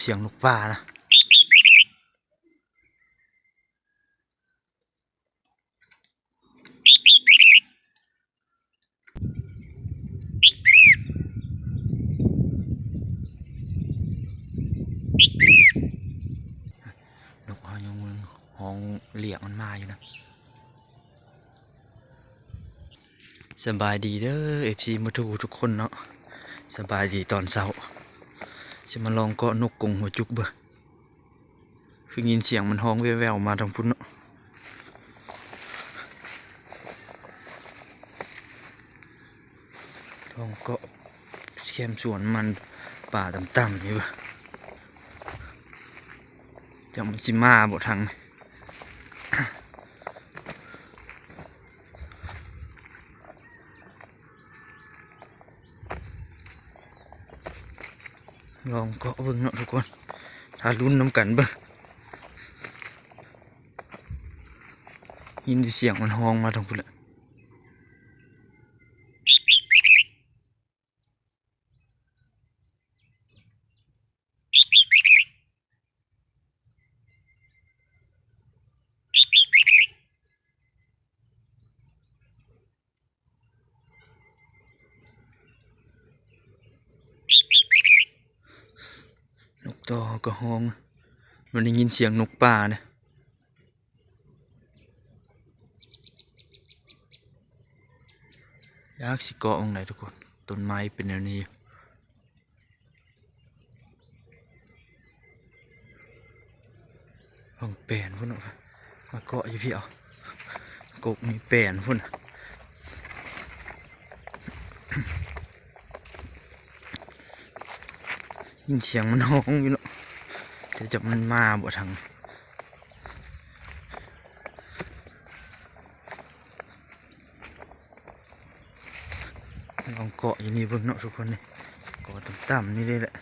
เสียงนกป่านะนกเขายังมึงห้องเรียกมันมาอยู่นะสบายดีเด้อเอฟซีมาทูทุกคนเนาะสบายดีตอนเช้า จะมาลองเกาะนกกงหัวจุกเบอคือยินเสียงมันห้องแว่วๆมาทางพุ่นเนาะลองเกาะแคมสวนมันป่าต่ำๆนี่เบอจะมันสิมาบ่ทาง ลองเกาะเบิ้งเนาะทุกคนถ้ารุ่นน้ำกันเบิ้งยินเสียงมันห้องมาทางพุ่นแหละ ต่อก็ห้อง มันได้ยินเสียงนกป่านี่ยากสิเกาะตรงไหนทุกคน ต้นไม้เป็นแนวนี้ลองแปลนพุ่นมาเกาะอยู่พี่เอากกมีแปลนพุ่นน่ะ ยินเสียงมันห้องอยู่เนาะจะจับมันมาบ่ทางลองเกาะอยู่นี่เบิ่งเนาะทุกคนนี่เกาะต่ำๆนี่เลยแหละ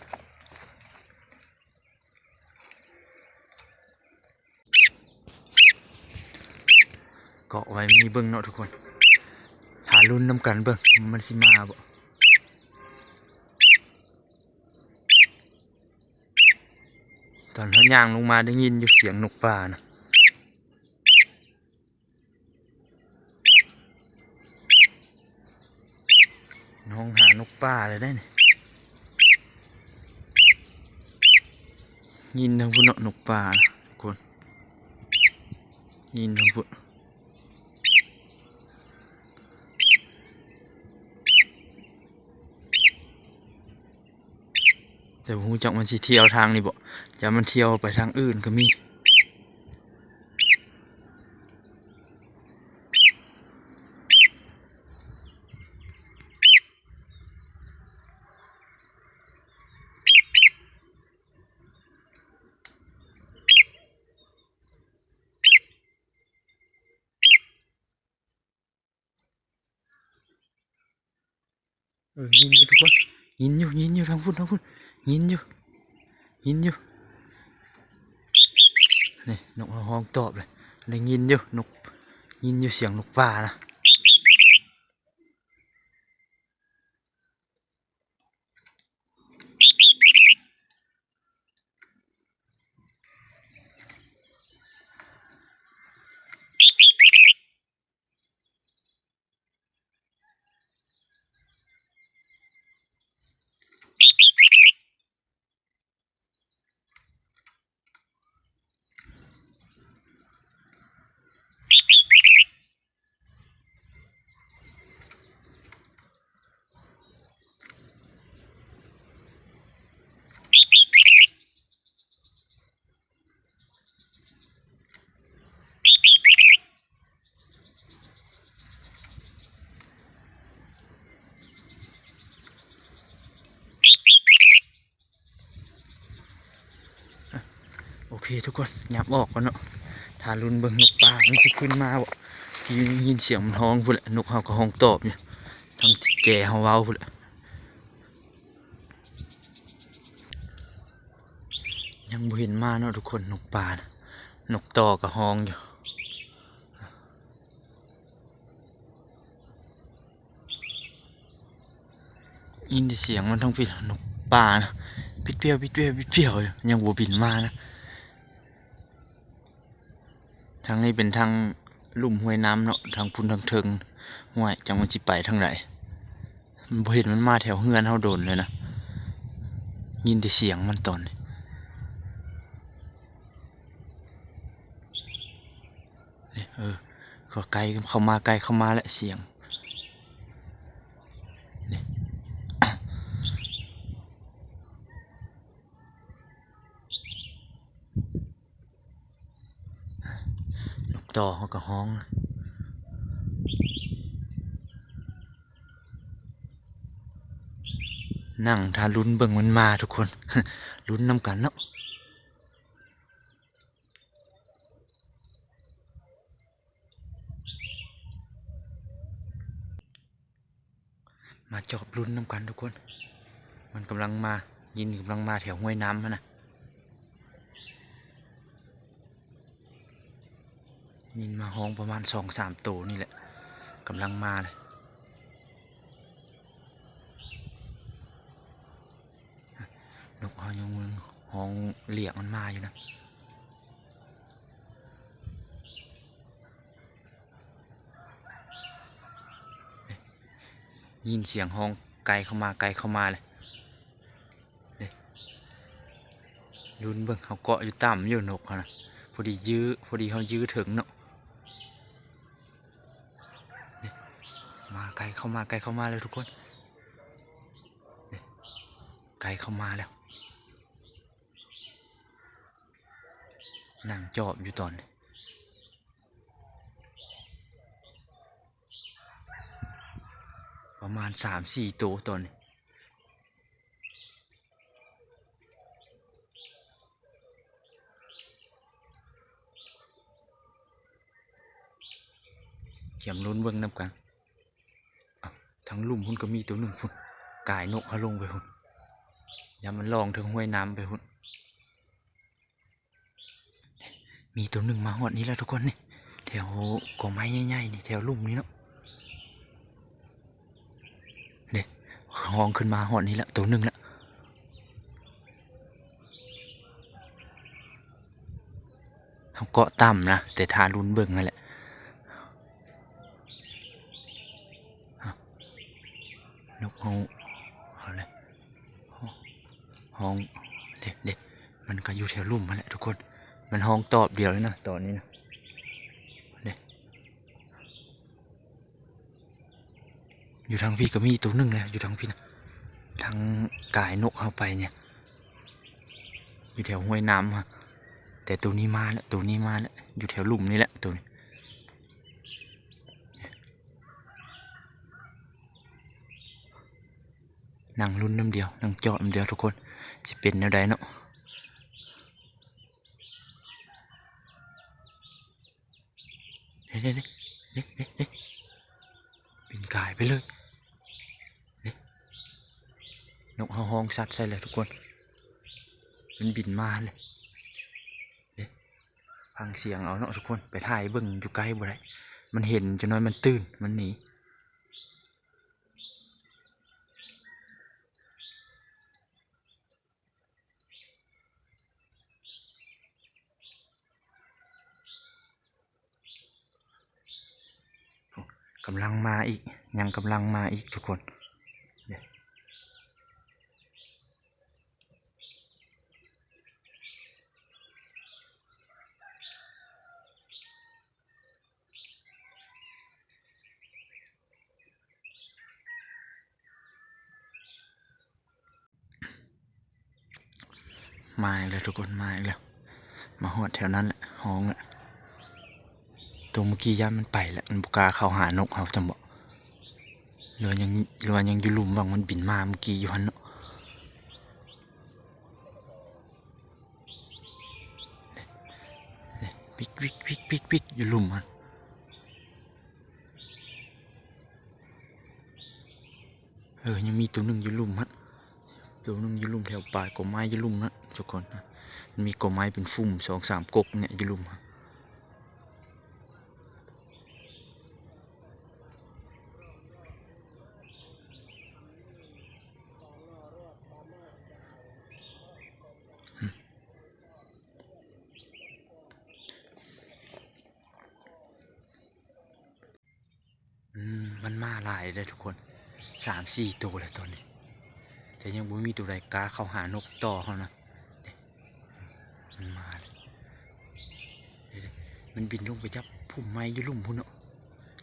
เกาะไว้มีเบิ้งเนาะทุกคนหารุ่นน้ำกันเบิ้งมันสิมาบ่ อนเขาย่างลงมาได้ยินอยู่เสียงนกป่านะน้องหานกป่าเลยได้นี่ยินทางพุ่นนกป่านะทุกคนยินทางพุ่น แต่ผมจักมันสิเที่ยวทางนี่บ่จะมันเที่ยวไปทางอื่นก็มีเออยินอยู่ทุกคนยินอยู่ยินอยู่ทางพุ่นทางพุ่น ยินอยู่ ยินอยู่ นี่นกห้องตอบเลยเลยยินอยู่นกยินอยู่เสียงนกป่านะโอเค ทุกคนยับออกก่อนเนาะถ้ารุนเบิ่งนกป่ามันจะขึ้นมาบ่ที่ยินเสียงมันห้องพุ่นแหละนกเฮาก็ห้องตอบอยู่ทางแก่เฮาเว้าพุ่นแหละยังบ่เห็นมาเนาะทุกคนนกป่านะนกต่อก็ห้องอยู่ยินแต่เสียงมันทั้งพี่นกป่านะแปิดเปี้ยวปิดเปี้ยวปิดเปี้ยวอยู่ยังบัวบินมานะ ทางนี้เป็นทางลุ่มห้วยน้ำเนาะทางพุนทางเทิงห้วยจังมันจิไปทางไหนมันเห็นมันมาแถวเฮือนเฮาโดนเลยนะยินแต่เสียงมันตอนนี้นี่เออก็ไกลเข้ามาไกลเข้ามาและเสียง ต่อเขาก็ห้องนั่งทาลุ้นเบิ่งมันมาทุกคนลุ้นนำกันเนาะมาจอบลุ้นนำกันทุกคน มันกำลังมายินกำลังมาแถวห้วยน้ำนะ มินมาห้องประมาณสองสามตัวนี่แหละกำลังมาเลยนกเขายังมึงห้องเหลี่ยกมันมาอยู่นะยินเสียงห้องไกลเข้ามาไกลเข้ามาเลยลุ้นเบิ่งเขาเกาะอยู่ต่ำอยู่นกเขานะพอดียื้อพอดีเขายื้อถึงเนาะ มาไกล เข้ามาไกลเข้ามาเลยทุกคนไกลเข้ามาแล้วนั่งจอบอยู่ตอนนี้ประมาณสามสี่ตัวตอนนี้เขียมลุ้นเบิ่งน้ำกัน ทั้งลุ่มพุ่นก็มีตัวหนึ่งพุ่นกายนกเขาลงไปพุ่นยามันลองถึงห้วยน้ำไปพุ่นมีตัวหนึ่งมาหอดนี้แล้วทุกคนนี่แถวกองไม้ใหญ่ๆนี่แถวลุ่มนี้เนาะเนี่ยห้องขึ้นมาหอดนี้แล้วตัวหนึ่งแล้วเขาเกาะต่ำนะแต่ทารุนเบิ่งนั่นแหละ นกเขาเอาเลยห้องเด็กเด็กมันก็อยู่แถวลุ่มมาแหละทุกคน มันห้องตอบเดียวเลยนะตอนนี้นะเด็กอยู่ทางพี่ก็มีตัวหนึ่งเลยอยู่ทางพี่นะทางกายนกเข้าไปเนี่ย อยู่แถวห้วยน้ำฮะแต่ตัวนี้มาแล้วตัวนี้มาแล้วอยู่แถวลุ่มนี่แหละตัว นั่งรุ่นน้ำเดียวนั่งจอดน้ำเดียวทุกคนจะเป็นแนวใดเนาะเด้เด้เด้เด้เด้เด้บินกายไปเลยเนกเฮาห้องสัตว์ใส่เลยทุกคน มันบินมาเลยเด้ฟังเสียงเอาเนาะทุกคนไปถ่ายเบิ่งอยู่ใกล้บ่ได้มันเห็นจนน้อยมันตื่นมันหนี กำลังมาอีก ยังกำลังมาอีกทุกคนมาอีกแล้วทุกคนมาอีกแล้วมาหอดแถวนั้นแหละห้องแหละ ตัวเมื่อกี้ย่ามันไปแล้วมันบุกาเข้าหานกเขาจังบอกเรือยังเรือยังอยู่ลุมบางมันบินมาเมื่อกี้อยู่หันเนาะวิกปิกปิกปิกปิกอยู่ลุมมันเออยังมีตัวหนึ่งอยู่ลุมฮะตัวหนึ่งอยู่ลุมแถวปลายกอไม้อยู่ลุมนะทุกคนนะมีกอไม้เป็นฟุ่มสองสามกกเนี่ยอยู่ลุมฮะ นาย เลยทุกคนสามสี่ตัวเลยตอนนี้ แต่ยังบ่มีตัวใดกาเข้าหานกต่อเขานะมันมาเลยเมันบินลงไปจับพุ่มไม้ยุลุ่มพุ่นเนาะ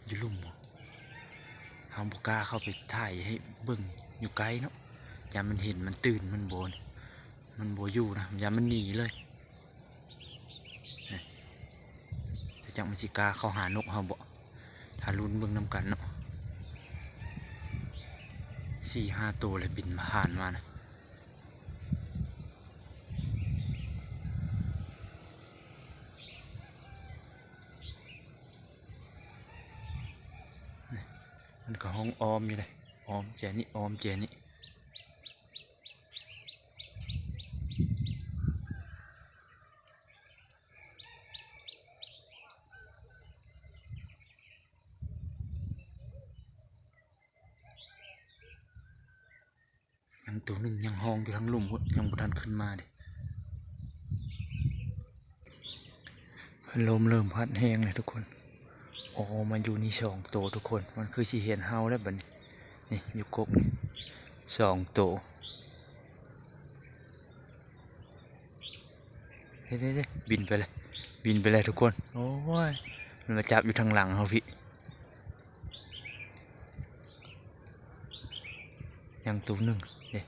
อยุลุ่มบ่เฮาบ่กาเข้าไปถ่ายให้เบิ่งอยู่ไกลเนาะยามมันเห็นมันตื่นมันโบนมันโบอยู่นะยามมันหนีเลยนี่แต่จังมันสิกาเข้าหานกเฮาบ่ถ้าลุ้นเบิ่งนํกันเนาะ สี่ห้าตัวเลยบินผ่านมานะมันก็ห้องออมอยู่เลยออมเจนี่ออมเจนี่ยังตัวหนึ่งยังห้องอยู่ทั้งหลุมพุ่นยังบุทัน ขึ้นมาดิลมเริ่มพัดแห้งเลยทุกคนโอ้มันอยู่นี่สองตัวทุกคน มันคือสีเห็นเฮาแล้วบัดนี้นี่อยู่กกนี่สองตัวเฮ้ยเด้บินไปเลย บินไปเลยทุกคน โอ้ย มันมาจับอยู่ทางหลังเขาพี่ ยังตัวหนึ่งเด้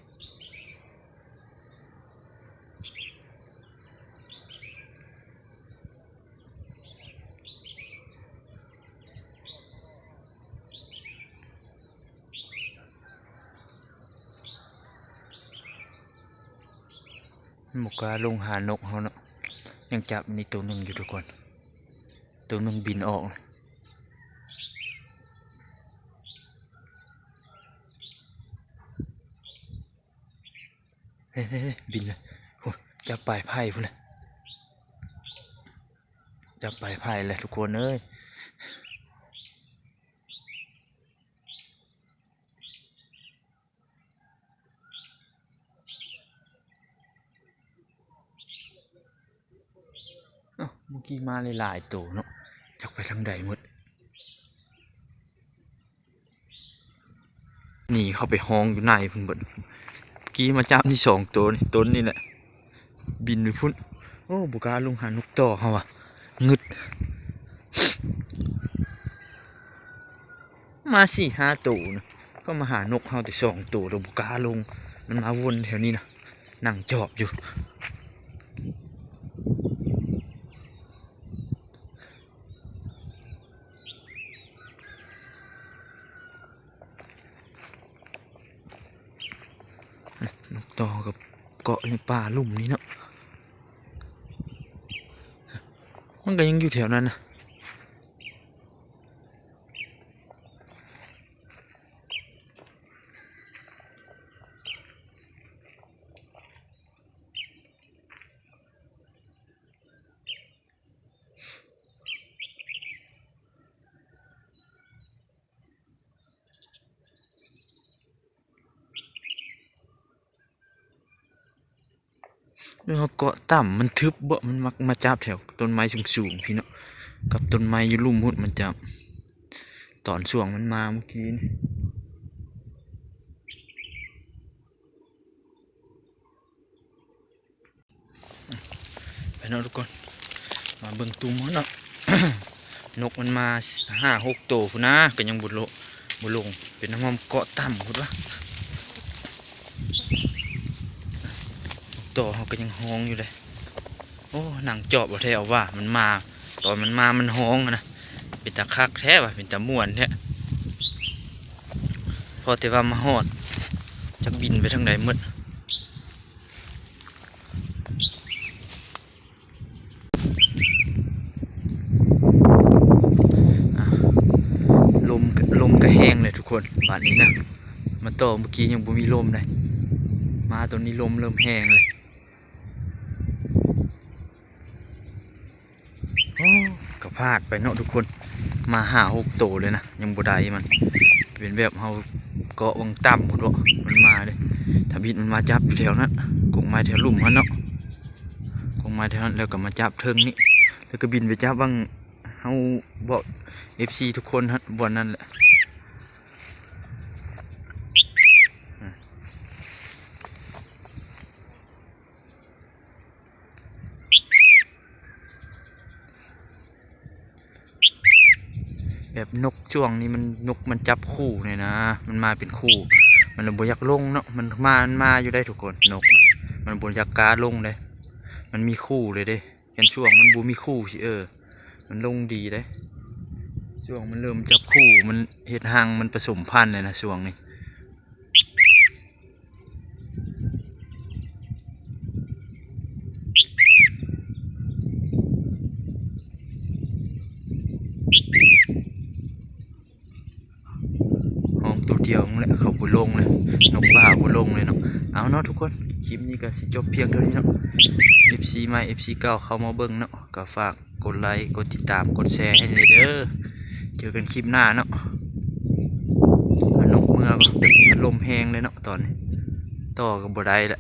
หมกกาลงหานกเขาเนาะยังจับนี่ตัวหนึ่งอยู่ทุกคน ตัวหนึ่งบินออกเฮ้ยบินเลยโอ้ยจับปลายไพ่พุ่นเลยจับปลายไพ่เลยทุกคนเอ้ย เอ้าเมื่อ กี้มาหลายๆตัวเนาะจักไปทางใดหมดหนีเข้าไปห้องอยู่ในพุ่นเบิดเมื่อกี้มาจับนี่สองตัวนี่ต้นนี่แหละ บินไปพุ่นโอ้บุกาลงหานกต่อเขาว่ะงึด มาสี่ห้าตัวนะก็มาหานกเขาแต่สองตัวเราบุกาลง มันมาวนแถวนี้นะนั่งจอบอยู่ ต่อกับเกาะในป่าลุ่มนี้เนาะมันก็ยังอยู่แถวนั้นนะ แล้วเกาะต่ำมันทึบเบาะมันมักมาจับแถวต้นไม้สูงๆพี่เนาะกับต้นไม้อยู่ลุ่มหุดมันจับตอนช่วงมันมาเมื่อกี้นี่ไปเนาะทุกคน มาเบิ่งตุ้มมันเนาะนกมันมาห้าหกตัวนะก็ยังบุโลบุลงเป็นน้ำมันเกาะต่ำพุ่นวะ ต่อเขาก็ยังห้องอยู่เลยโอ้หนังจอบบ่แท้เอาว่ามันมา ตอนมันมามันห้องนะเป็นตาคักแท้ว่ะเป็นตาม่วนแท้พอแต่ว่ามาฮอดจักบินไปทางใดหมดลมลมก็แห้งเลยทุกคนบาดนี้นะมาต่อเมื่อกี้ยังบ่มีลมเลยมาตอนนี้ลมเริ่มแห้งเลย โอ้กระ พลาดไปเนาะทุกคนมาหาหกโตวเลยนะยังบดายมัน เป็นแบบเขาเกาะวังต่ำหมดวะมันมาเลยถ้าบิดมันมาจับแถวนั้นกงมาแถวหลุมมันเนาะกงมาแถวนั้นแล้วก็มาจับเทิงนี่แล้วก็บินไปจับวังเขาบอก FC ทุกคนฮะบนนั่นแหละ แบบนกช่วงนี้มันนกมันจับคู่เนี่ยนะ มันมาเป็นคู่ มันเลยบ่อยากลงเนาะมันมามันมาอยู่ได้ทุกคนนก มันบนยักษ์กาลงเลยมันมีคู่เลยเด้กันช่วงมันบูมีคู่สิเออ มันลงดีเลยช่วงมันเริ่มจับคู่มันเห็ดหางมันผสมพันธุ์เลยนะช่วงนี้ ตัวเดียวแหละเขาบุลงเลยนกป่าบุลงเลยเนาะเอาเนาะทุกคนคลิปนี้ก็สิจบเพียงเท่านี้เนาะ FC ใหม่ FC เก่าเข้ามาเบิ่งเนาะก็ฝากกดไลค์กดติดตามกดแชร์ให้เลยเด้อเจอกันคลิปหน้าเนาะนกเมื่อกพัดลมแห้งเลยเนาะตอนนี้ต่อกับบ่ได้ละ